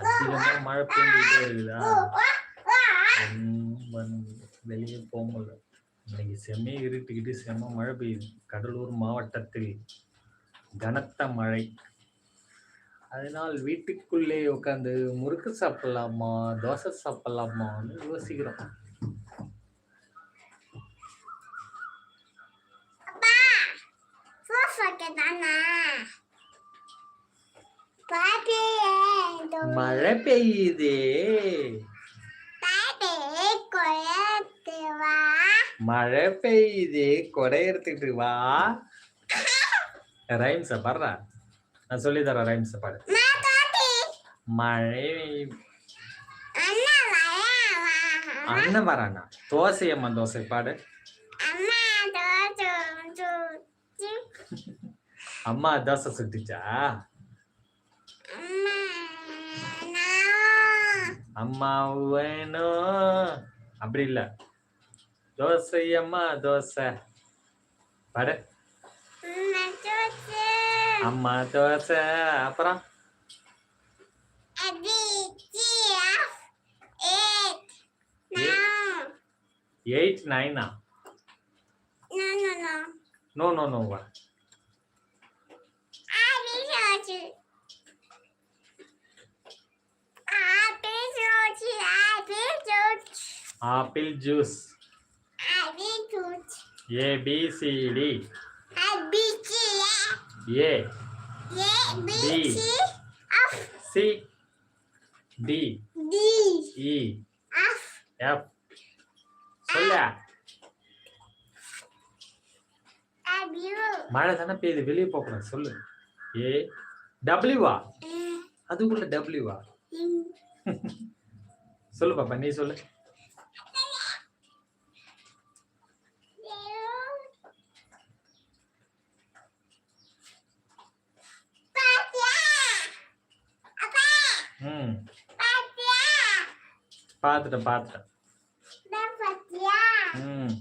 அதிகமா மழை பெஞ்சுட்டே இருக்குதா வெளியே போக முடியல இன்னைக்கு செம்மையை இருட்டுக்கிட்டு செம்ம மழை பெய்யுது. கடலூர் மாவட்டத்தில் கனத்த மழை. அதனால் வீட்டுக்குள்ளே உட்காந்து முறுக்கு சாப்பிடலாமா தோசை சாப்பிடலாமான்னு யோசிக்கிறோம். மழை பெய்யுதே. மழை பெய்யுதே. கொடை எடுத்துக்கிட்டு வா. ரைம்ஸ பாடுறா. நான் சொல்லி தரேன் ரைம்ஸ பாடு. மழை அண்ணன் வரானா? தோசையம்மா தோசை பாடு. அம்மா தோசை சுட்டுச்சா? அம்மா வேணும் அப்படி இல்ல. தோசை அம்மா தோசை. பாடு. அம்மா தோசை. அப்புறம்? Eight nine no no no apple juice. A B C D. A C D. E F. சொல்ல. மழை தானே பெய்யுது வெளியே போகக்கூடாது சொல்லு. ஏ டபிள்யூவா அதுக்குள்ள டபிள்யூவா சொல்லு பாப்பா நீ சொல்லு. பார்த்துட்டேன் பார்த்துட்டேன் ம்.